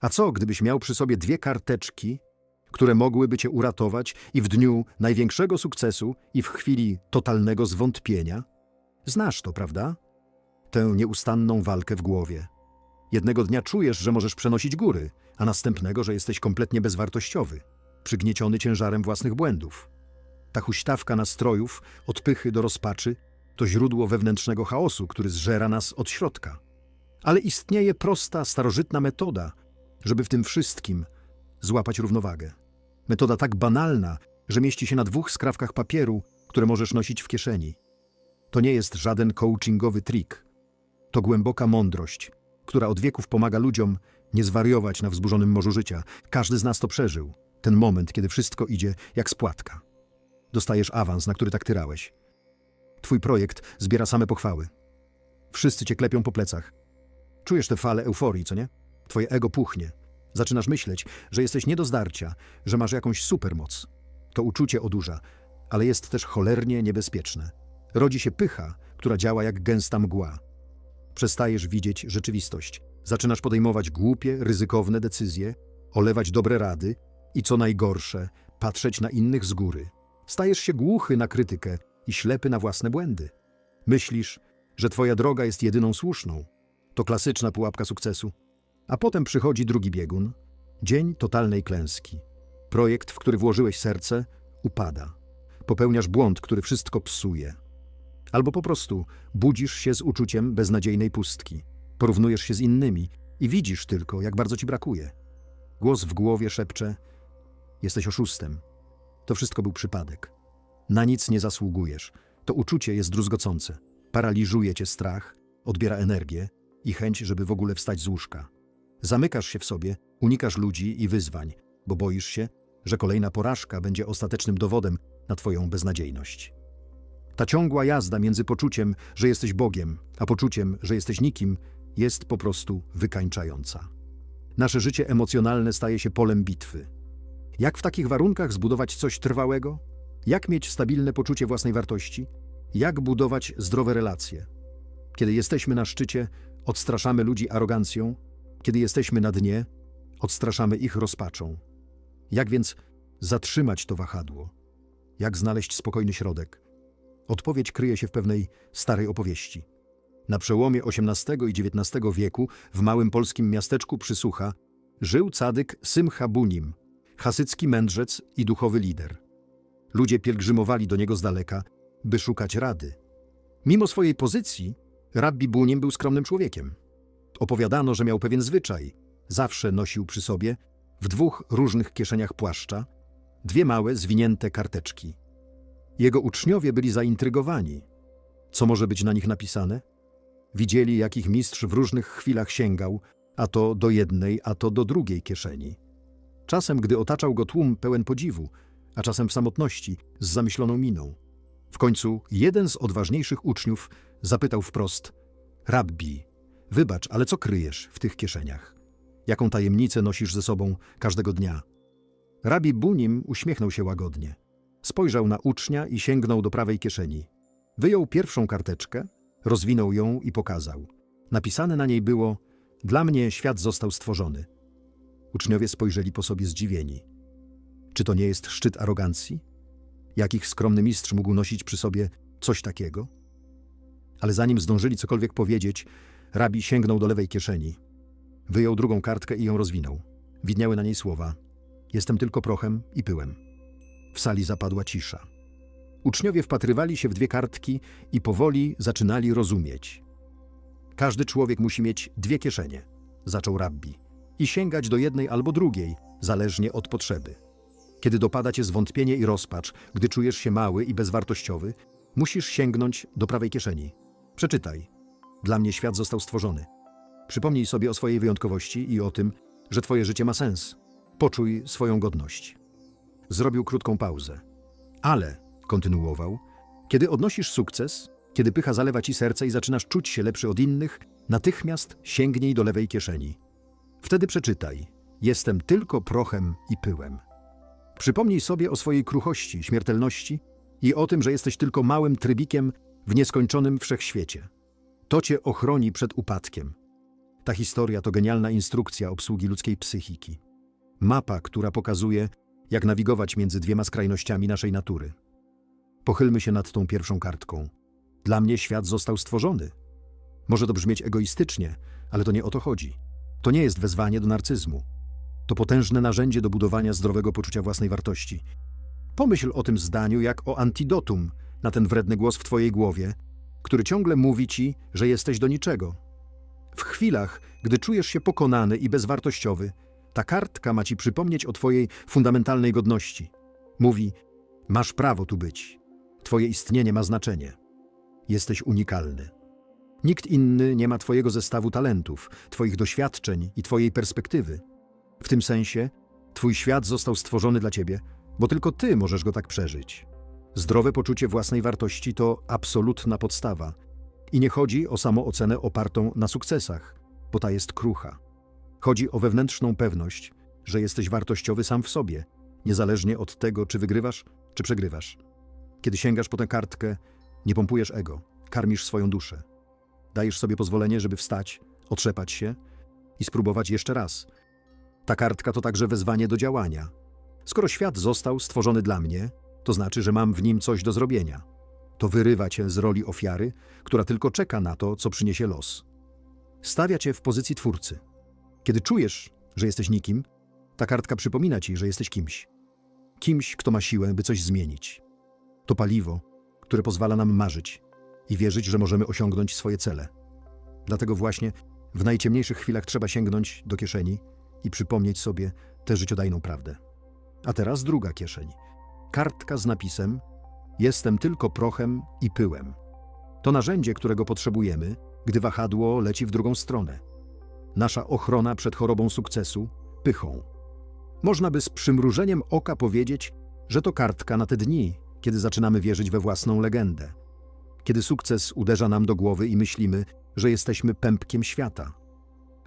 A co, gdybyś miał przy sobie dwie karteczki, które mogłyby cię uratować i w dniu największego sukcesu, i w chwili totalnego zwątpienia? Znasz to, prawda? Tę nieustanną walkę w głowie. Jednego dnia czujesz, że możesz przenosić góry, a następnego, że jesteś kompletnie bezwartościowy, przygnieciony ciężarem własnych błędów. Ta huśtawka nastrojów, od pychy do rozpaczy, to źródło wewnętrznego chaosu, który zżera nas od środka. Ale istnieje prosta, starożytna metoda, żeby w tym wszystkim złapać równowagę. Metoda tak banalna, że mieści się na dwóch skrawkach papieru, które możesz nosić w kieszeni. To nie jest żaden coachingowy trik. To głęboka mądrość, która od wieków pomaga ludziom nie zwariować na wzburzonym morzu życia. Każdy z nas to przeżył. Ten moment, kiedy wszystko idzie jak spłatka. Dostajesz awans, na który tak tyrałeś. Twój projekt zbiera same pochwały. Wszyscy cię klepią po plecach. Czujesz tę falę euforii, co nie? Twoje ego puchnie. Zaczynasz myśleć, że jesteś nie do zdarcia, że masz jakąś supermoc. To uczucie odurza, ale jest też cholernie niebezpieczne. Rodzi się pycha, która działa jak gęsta mgła. Przestajesz widzieć rzeczywistość. Zaczynasz podejmować głupie, ryzykowne decyzje, olewać dobre rady i co najgorsze, patrzeć na innych z góry. Stajesz się głuchy na krytykę i ślepy na własne błędy. Myślisz, że twoja droga jest jedyną słuszną. To klasyczna pułapka sukcesu. A potem przychodzi drugi biegun dzień totalnej klęski. Projekt, w który włożyłeś serce, upada. Popełniasz błąd, który wszystko psuje. Albo po prostu budzisz się z uczuciem beznadziejnej pustki. Porównujesz się z innymi i widzisz tylko, jak bardzo ci brakuje. Głos w głowie szepcze: Jesteś oszustem. To wszystko był przypadek. Na nic nie zasługujesz. To uczucie jest druzgocące. Paraliżuje cię strach, odbiera energię i chęć, żeby w ogóle wstać z łóżka. Zamykasz się w sobie, unikasz ludzi i wyzwań, bo boisz się, że kolejna porażka będzie ostatecznym dowodem na twoją beznadziejność. Ta ciągła jazda między poczuciem, że jesteś Bogiem, a poczuciem, że jesteś nikim, jest po prostu wykańczająca. Nasze życie emocjonalne staje się polem bitwy. Jak w takich warunkach zbudować coś trwałego? Jak mieć stabilne poczucie własnej wartości? Jak budować zdrowe relacje? Kiedy jesteśmy na szczycie, odstraszamy ludzi arogancją, kiedy jesteśmy na dnie, odstraszamy ich rozpaczą. Jak więc zatrzymać to wahadło? Jak znaleźć spokojny środek? Odpowiedź kryje się w pewnej starej opowieści. Na przełomie XVIII i XIX wieku w małym polskim miasteczku Przysłucha żył cadyk Symcha Bunim, hasycki mędrzec i duchowy lider. Ludzie pielgrzymowali do niego z daleka, by szukać rady. Mimo swojej pozycji, rabbi Bunim był skromnym człowiekiem. Opowiadano, że miał pewien zwyczaj. Zawsze nosił przy sobie, w dwóch różnych kieszeniach płaszcza, dwie małe, zwinięte karteczki. Jego uczniowie byli zaintrygowani. Co może być na nich napisane? Widzieli, jak ich mistrz w różnych chwilach sięgał, a to do jednej, a to do drugiej kieszeni. Czasem, gdy otaczał go tłum pełen podziwu, a czasem w samotności, z zamyśloną miną. W końcu jeden z odważniejszych uczniów zapytał wprost: Rabbi, wybacz, ale co kryjesz w tych kieszeniach? Jaką tajemnicę nosisz ze sobą każdego dnia? Rabbi Bunim uśmiechnął się łagodnie. Spojrzał na ucznia i sięgnął do prawej kieszeni. Wyjął pierwszą karteczkę, rozwinął ją i pokazał. Napisane na niej było: Dla mnie świat został stworzony. Uczniowie spojrzeli po sobie zdziwieni. Czy to nie jest szczyt arogancji? Jakich skromny mistrz mógł nosić przy sobie coś takiego? Ale zanim zdążyli cokolwiek powiedzieć, rabi sięgnął do lewej kieszeni. Wyjął drugą kartkę i ją rozwinął. Widniały na niej słowa: Jestem tylko prochem i pyłem. W sali zapadła cisza. Uczniowie wpatrywali się w dwie kartki i powoli zaczynali rozumieć. Każdy człowiek musi mieć dwie kieszenie, zaczął rabbi, i sięgać do jednej albo drugiej, zależnie od potrzeby. Kiedy dopada cię zwątpienie i rozpacz, gdy czujesz się mały i bezwartościowy, musisz sięgnąć do prawej kieszeni. Przeczytaj. Dla mnie świat został stworzony. Przypomnij sobie o swojej wyjątkowości i o tym, że twoje życie ma sens. Poczuj swoją godność. Zrobił krótką pauzę. Ale, kontynuował, kiedy odnosisz sukces, kiedy pycha zalewa ci serce i zaczynasz czuć się lepszy od innych, natychmiast sięgnij do lewej kieszeni. Wtedy przeczytaj: Jestem tylko prochem i pyłem. Przypomnij sobie o swojej kruchości, śmiertelności i o tym, że jesteś tylko małym trybikiem w nieskończonym wszechświecie. To cię ochroni przed upadkiem. Ta historia to genialna instrukcja obsługi ludzkiej psychiki. Mapa, która pokazuje, jak nawigować między dwiema skrajnościami naszej natury. Pochylmy się nad tą pierwszą kartką. Dla mnie świat został stworzony. Może to brzmieć egoistycznie, ale to nie o to chodzi. To nie jest wezwanie do narcyzmu. To potężne narzędzie do budowania zdrowego poczucia własnej wartości. Pomyśl o tym zdaniu jak o antidotum na ten wredny głos w twojej głowie, który ciągle mówi ci, że jesteś do niczego. W chwilach, gdy czujesz się pokonany i bezwartościowy, ta kartka ma ci przypomnieć o twojej fundamentalnej godności. Mówi: Masz prawo tu być. Twoje istnienie ma znaczenie. Jesteś unikalny. Nikt inny nie ma Twojego zestawu talentów, Twoich doświadczeń i Twojej perspektywy. W tym sensie Twój świat został stworzony dla Ciebie, bo tylko Ty możesz go tak przeżyć. Zdrowe poczucie własnej wartości to absolutna podstawa. I nie chodzi o samoocenę opartą na sukcesach, bo ta jest krucha. Chodzi o wewnętrzną pewność, że jesteś wartościowy sam w sobie, niezależnie od tego, czy wygrywasz, czy przegrywasz. Kiedy sięgasz po tę kartkę, nie pompujesz ego, karmisz swoją duszę. Dajesz sobie pozwolenie, żeby wstać, otrzepać się i spróbować jeszcze raz. Ta kartka to także wezwanie do działania. Skoro świat został stworzony dla mnie, to znaczy, że mam w nim coś do zrobienia. To wyrywa cię z roli ofiary, która tylko czeka na to, co przyniesie los. Stawia cię w pozycji twórcy. Kiedy czujesz, że jesteś nikim, ta kartka przypomina ci, że jesteś kimś. Kimś, kto ma siłę, by coś zmienić. To paliwo, które pozwala nam marzyć i wierzyć, że możemy osiągnąć swoje cele. Dlatego właśnie w najciemniejszych chwilach trzeba sięgnąć do kieszeni i przypomnieć sobie tę życiodajną prawdę. A teraz druga kieszeń. Kartka z napisem Jestem tylko prochem i pyłem. To narzędzie, którego potrzebujemy, gdy wahadło leci w drugą stronę. Nasza ochrona przed chorobą sukcesu, pychą. Można by z przymrużeniem oka powiedzieć, że to kartka na te dni, kiedy zaczynamy wierzyć we własną legendę. Kiedy sukces uderza nam do głowy i myślimy, że jesteśmy pępkiem świata.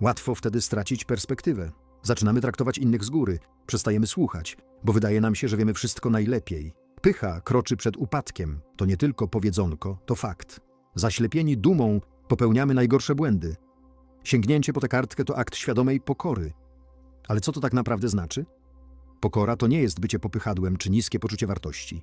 Łatwo wtedy stracić perspektywę. Zaczynamy traktować innych z góry, przestajemy słuchać, bo wydaje nam się, że wiemy wszystko najlepiej. Pycha kroczy przed upadkiem. To nie tylko powiedzonko, to fakt. Zaślepieni dumą popełniamy najgorsze błędy. Sięgnięcie po tę kartkę to akt świadomej pokory. Ale co to tak naprawdę znaczy? Pokora to nie jest bycie popychadłem czy niskie poczucie wartości.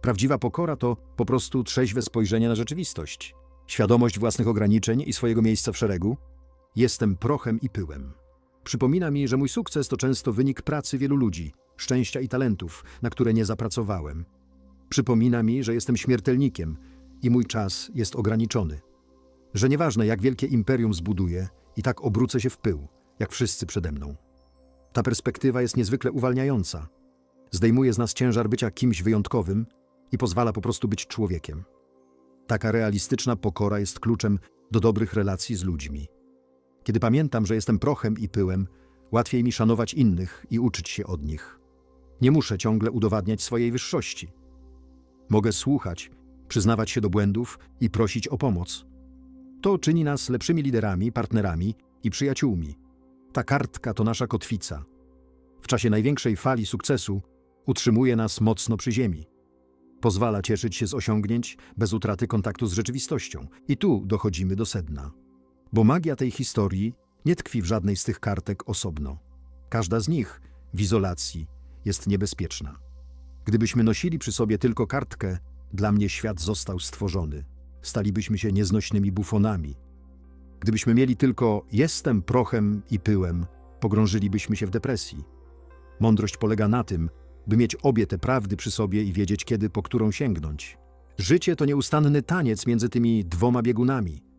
Prawdziwa pokora to po prostu trzeźwe spojrzenie na rzeczywistość, świadomość własnych ograniczeń i swojego miejsca w szeregu. Jestem prochem i pyłem. Przypomina mi, że mój sukces to często wynik pracy wielu ludzi, szczęścia i talentów, na które nie zapracowałem. Przypomina mi, że jestem śmiertelnikiem i mój czas jest ograniczony. Że nieważne, jak wielkie imperium zbuduję, i tak obrócę się w pył, jak wszyscy przede mną. Ta perspektywa jest niezwykle uwalniająca. Zdejmuje z nas ciężar bycia kimś wyjątkowym i pozwala po prostu być człowiekiem. Taka realistyczna pokora jest kluczem do dobrych relacji z ludźmi. Kiedy pamiętam, że jestem prochem i pyłem, łatwiej mi szanować innych i uczyć się od nich. Nie muszę ciągle udowadniać swojej wyższości. Mogę słuchać, przyznawać się do błędów i prosić o pomoc. To czyni nas lepszymi liderami, partnerami i przyjaciółmi. Ta kartka to nasza kotwica. W czasie największej fali sukcesu utrzymuje nas mocno przy ziemi. Pozwala cieszyć się z osiągnięć bez utraty kontaktu z rzeczywistością. I tu dochodzimy do sedna. Bo magia tej historii nie tkwi w żadnej z tych kartek osobno. Każda z nich w izolacji jest niebezpieczna. Gdybyśmy nosili przy sobie tylko kartkę, dla mnie świat został stworzony. Stalibyśmy się nieznośnymi bufonami. Gdybyśmy mieli tylko jestem prochem i pyłem, pogrążylibyśmy się w depresji. Mądrość polega na tym, by mieć obie te prawdy przy sobie i wiedzieć, kiedy po którą sięgnąć. Życie to nieustanny taniec między tymi dwoma biegunami.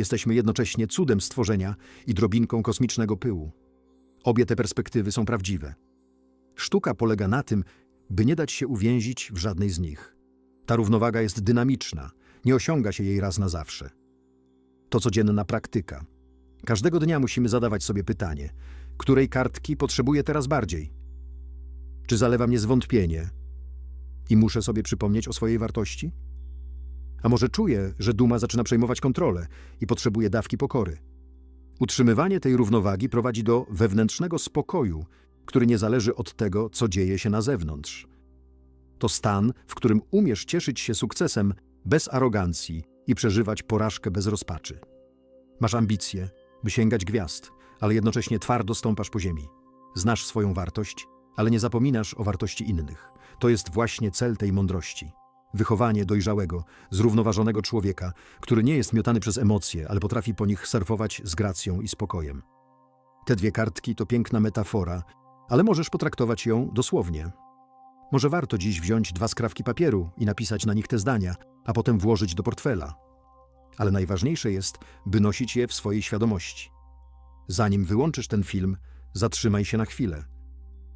Jesteśmy jednocześnie cudem stworzenia i drobinką kosmicznego pyłu. Obie te perspektywy są prawdziwe. Sztuka polega na tym, by nie dać się uwięzić w żadnej z nich. Ta równowaga jest dynamiczna, nie osiąga się jej raz na zawsze. To codzienna praktyka. Każdego dnia musimy zadawać sobie pytanie, której kartki potrzebuję teraz bardziej? Czy zalewa mnie zwątpienie i muszę sobie przypomnieć o swojej wartości? A może czuję, że duma zaczyna przejmować kontrolę i potrzebuję dawki pokory? Utrzymywanie tej równowagi prowadzi do wewnętrznego spokoju, który nie zależy od tego, co dzieje się na zewnątrz. To stan, w którym umiesz cieszyć się sukcesem bez arogancji i przeżywać porażkę bez rozpaczy. Masz ambicje, by sięgać gwiazd, ale jednocześnie twardo stąpasz po ziemi. Znasz swoją wartość, ale nie zapominasz o wartości innych. To jest właśnie cel tej mądrości. Wychowanie dojrzałego, zrównoważonego człowieka, który nie jest miotany przez emocje, ale potrafi po nich surfować z gracją i spokojem. Te dwie kartki to piękna metafora, ale możesz potraktować ją dosłownie. Może warto dziś wziąć dwa skrawki papieru i napisać na nich te zdania, a potem włożyć do portfela. Ale najważniejsze jest, by nosić je w swojej świadomości. Zanim wyłączysz ten film, zatrzymaj się na chwilę.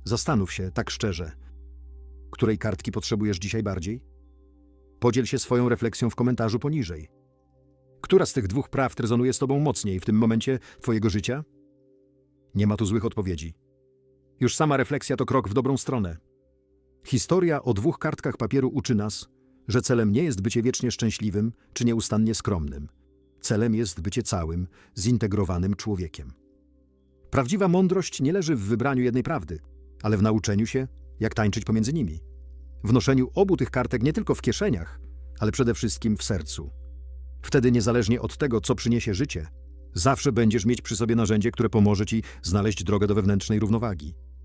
Zastanów się tak szczerze, której kartki potrzebujesz dzisiaj bardziej? Podziel się swoją refleksją w komentarzu poniżej. Która z tych dwóch prawd rezonuje z Tobą mocniej w tym momencie Twojego życia? Nie ma tu złych odpowiedzi. Już sama refleksja to krok w dobrą stronę. Historia o dwóch kartkach papieru uczy nas, że celem nie jest bycie wiecznie szczęśliwym czy nieustannie skromnym. Celem jest bycie całym, zintegrowanym człowiekiem. Prawdziwa mądrość nie leży w wybraniu jednej prawdy, ale w nauczeniu się, jak tańczyć pomiędzy nimi. W noszeniu obu tych kartek nie tylko w kieszeniach, ale przede wszystkim w sercu. Wtedy, niezależnie od tego, co przyniesie życie, zawsze będziesz mieć przy sobie narzędzie, które pomoże ci znaleźć drogę do wewnętrznej równowagi.